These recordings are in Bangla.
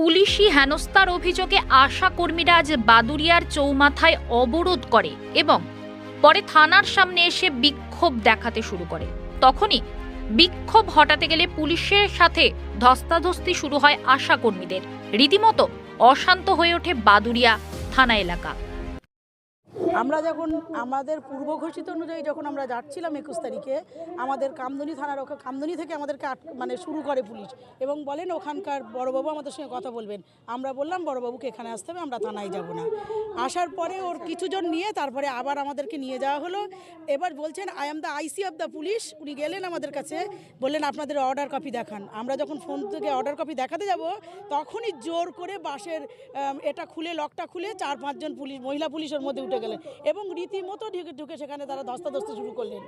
পুলিশি হেনস্থার অভিযোগে আশা কর্মীরা আজ বাদুরিয়ার চৌমাথায় অবরোধ করে এবং পরে থানার সামনে এসে বিক্ষোভ দেখাতে শুরু করে। তখনই বিক্ষোভ হটাতে গেলে পুলিশের সাথে ধস্তাধস্তি শুরু হয় আশা কর্মীদের রীতিমতো অশান্ত হয়ে ওঠে বাদুরিয়া থানা এলাকা। আমরা যখন আমাদের পূর্ব ঘোষিত অনুযায়ী যখন আমরা যাচ্ছিলাম একুশ তারিখে, আমাদের কামদুনি থানার ওখানে কামদুনি থেকে আমাদেরকে আট- মানে শুরু করে পুলিশ এবং বলেন ওখানকার বড়বাবু আমাদের সঙ্গে কথা বলবেন। আমরা বললাম, বড়বাবুকে এখানে আসতে হবে, আমরা থানায় যাব না। আসার পরে ওর কিছুজন নিয়ে তারপরে আবার আমাদেরকে নিয়ে যাওয়া হলো। এবার বলছেন, I am the IC of the police. উনি গেলেন আমাদের কাছে, বললেন, আপনাদের অর্ডার কপি দেখান। আমরা যখন ফোন থেকে অর্ডার কপি দেখাতে যাব, তখনই জোর করে বাসের এটা খুলে, লকটা খুলে চার পাঁচজন পুলিশ, মহিলা পুলিশের মধ্যে উঠে গেলেন। এবং রীতিমতো ঢুকে ঢুকে সেখানে তারা ধস্তাধস্তি শুরু করলেন।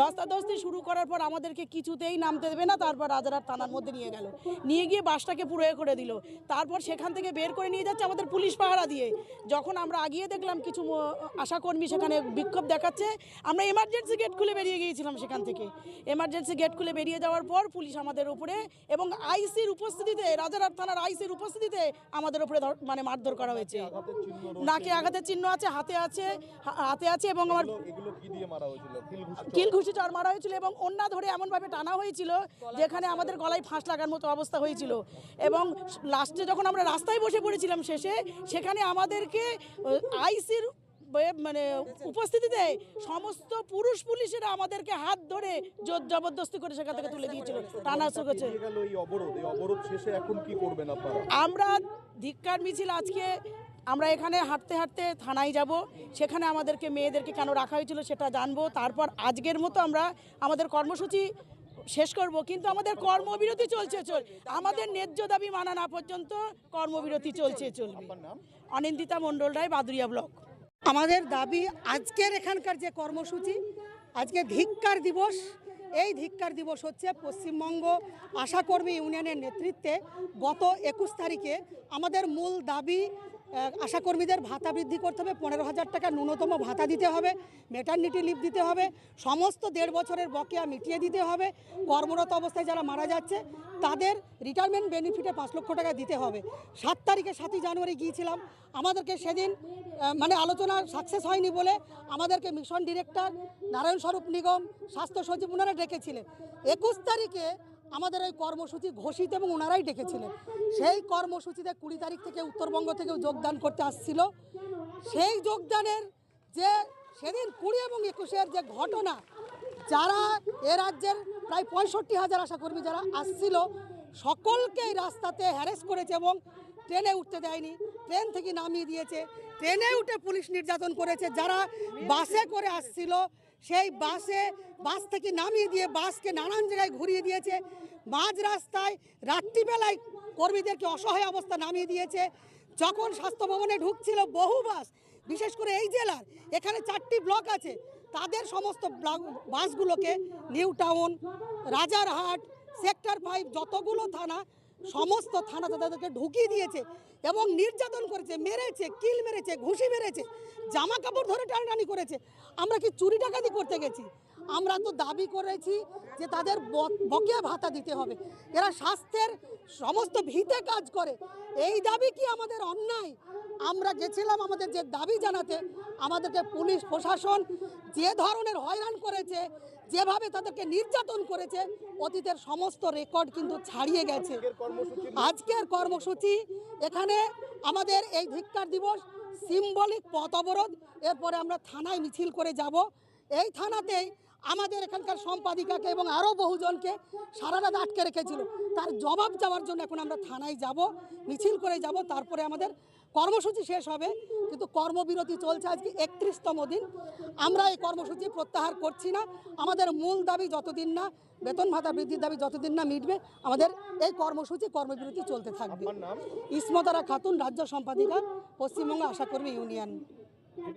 ধস্তাধস্তি শুরু করার পর আমাদেরকে কিছুতেই নামতে দেবে না তারপর রাজারহাট থানার মধ্যে নিয়ে গেল। নিয়ে গিয়ে বাসটাকে পুরো এ করে দিল। তারপর সেখান থেকে বের করে নিয়ে যাচ্ছে আমাদের পুলিশ পাহারা দিয়ে। যখন আমরা আগিয়ে দেখলাম কিছু আশাকর্মী সেখানে বিক্ষোভ দেখাচ্ছে আমরা এমার্জেন্সি গেট খুলে বেরিয়ে গিয়েছিলাম সেখান থেকে। এমার্জেন্সি গেট খুলে বেরিয়ে যাওয়ার পর পুলিশ আমাদের উপরে এবং আইসির উপস্থিতিতে রাজারহাট থানার আইসির উপস্থিতিতে আমাদের উপরে মানে মারধর করা হয়েছে। নাকে আঘাতের চিহ্ন আছে হাতে আছে হাতে আছে এবং আমার কিল ঘুষি চড় মারা হয়েছিল এবং অন্যা ধরে এমনভাবে টানা হয়েছিল যেখানে আমাদের গলায় ফাঁস লাগার মতো অবস্থা হয়েছিল। এবং লাস্টে যখন আমরা রাস্তায় বসে পড়েছিলাম শেষে সেখানে আমাদেরকে আইসির মানে উপস্থিতিতে সমস্ত পুরুষ পুলিশেরা আমাদেরকে হাত ধরে জোর জবরদস্তি করে সেখান থেকে তুলে দিয়েছিল। টানা দিয়ে আপনারা? আমরা ধিক্কার মিছিল আজকে আমরা এখানে হাঁটতে হাঁটতে থানায় যাব। সেখানে আমাদেরকে মেয়েদেরকে কেন রাখা হয়েছিল সেটা জানব। তারপর আজকের মতো আমরা আমাদের কর্মসূচি শেষ করব। কিন্তু আমাদের কর্মবিরতি চলছে চল আমাদের ন্যায্য দাবি মানা না পর্যন্ত কর্মবিরতি চলছে চলবে। অনিন্দিতা মণ্ডল রায় বাদুরিয়া ব্লক। আমাদের দাবি আজকের এখানকার যে কর্মসূচি, আজকে ধিক্কার দিবস, এই ধিক্কার দিবস হচ্ছে পশ্চিমবঙ্গ আশাকর্মী ইউনিয়নের নেতৃত্বে গত একুশ তারিখে আমাদের মূল দাবি আশাকর্মীদের ভাতা বৃদ্ধি করতে হবে, পনেরো হাজার টাকা ন্যূনতম ভাতা দিতে হবে মেটার্নিটি লিভ দিতে হবে, সমস্ত দেড় বছরের বকেয়া মিটিয়ে দিতে হবে, কর্মরত অবস্থায় যারা মারা যাচ্ছে, তাদের রিটায়ারমেন্ট বেনিফিটে পাঁচ লক্ষ টাকা দিতে হবে। সাত তারিখে সাতই জানুয়ারি গিয়েছিলাম, আমাদেরকে সেদিন মানে আলোচনা সাকসেস হয়নি বলে আমাদেরকে মিশন ডিরেক্টর নারায়ণ স্বরূপ নিগম, স্বাস্থ্য সচিব ওনারা ডেকেছিলেন। একুশ তারিখে আমাদের ওই কর্মসূচি ঘোষিত এবং ওনারাই ডেকেছিলেন। সেই কর্মসূচিতে কুড়ি তারিখ থেকে উত্তরবঙ্গ থেকেও যোগদান করতে আসছিল। সেই যোগদানের যে সেদিন কুড়ি এবং একুশের যে ঘটনা, যারা এ রাজ্যের প্রায় পঁয়ষট্টি হাজার আশাকর্মী যারা আসছিল, সকলকে এই রাস্তাতে হ্যারেস করেছে এবং ট্রেনে উঠতে দেয়নি। ট্রেন থেকে নামিয়ে দিয়েছে। ট্রেনে উঠে পুলিশ নির্যাতন করেছে। যারা বাসে করে আসছিল সেই বাসে, বাস থেকে নামিয়ে দিয়ে বাসকে নানান জায়গায় ঘুরিয়ে দিয়েছে। মাঝ রাস্তায় রাত্রিবেলায় কর্মীদেরকে অসহায় অবস্থা নামিয়ে দিয়েছে। যখন স্বাস্থ্য ভবনে ঢুকছিল বহু বাস, বিশেষ করে এই জেলার, এখানে চারটি ব্লক আছে। তাদের সমস্ত বাসগুলোকে new town Rajarhat, sector five, যতগুলো থানা সমস্ত থানাতে তাদেরকে ঢুকিয়ে দিয়েছে এবং নির্যাতন করেছে, মেরেছে, কিল মেরেছে, ঘুষি মেরেছে, জামা কাপড় ধরে টানাটানি করেছে। আমরা কি চুরি ডাকাতি করতে গেছি? আমরা তো দাবি করেছি যে তাদের বকেয়া ভাতা দিতে হবে। এরা স্বাস্থ্যের সমস্ত ভিতে কাজ করে। এই দাবি কি আমাদের অন্যায়? আমরা গেছিলাম আমাদের যে দাবি জানাতে আমাদেরকে পুলিশ প্রশাসন যে ধরনের হয়রান করেছে যেভাবে তাদেরকে নির্যাতন করেছে অতীতের সমস্ত রেকর্ড কিন্তু ছাড়িয়ে গেছে। আজকের কর্মসূচি আজকের কর্মসূচি এখানে আমাদের এই ধিক্কার দিবস সিম্বলিক পথ অবরোধ। এরপরে আমরা থানায় মিছিল করে যাব। এই থানাতেই আমাদের এখানকার সম্পাদিকাকে এবং আরও বহুজনকে সারা রাত আটকে রেখেছিল। তার জবাব যাওয়ার জন্য এখন আমরা থানায় যাব মিছিল করে যাব তারপরে আমাদের কর্মসূচি শেষ হবে। কিন্তু কর্মবিরতি চলছে আজকে একত্রিশতম দিন। আমরা এই কর্মসূচি প্রত্যাহার করছি না। আমাদের মূল দাবি যতদিন না বেতন ভাতা বৃদ্ধির দাবি যতদিন না মিটবে আমাদের এই কর্মসূচি কর্মবিরতি চলতে থাকবে। ইসমতারা খাতুন রাজ্য সম্পাদিকা পশ্চিমবঙ্গ আশাকর্মী ইউনিয়ন।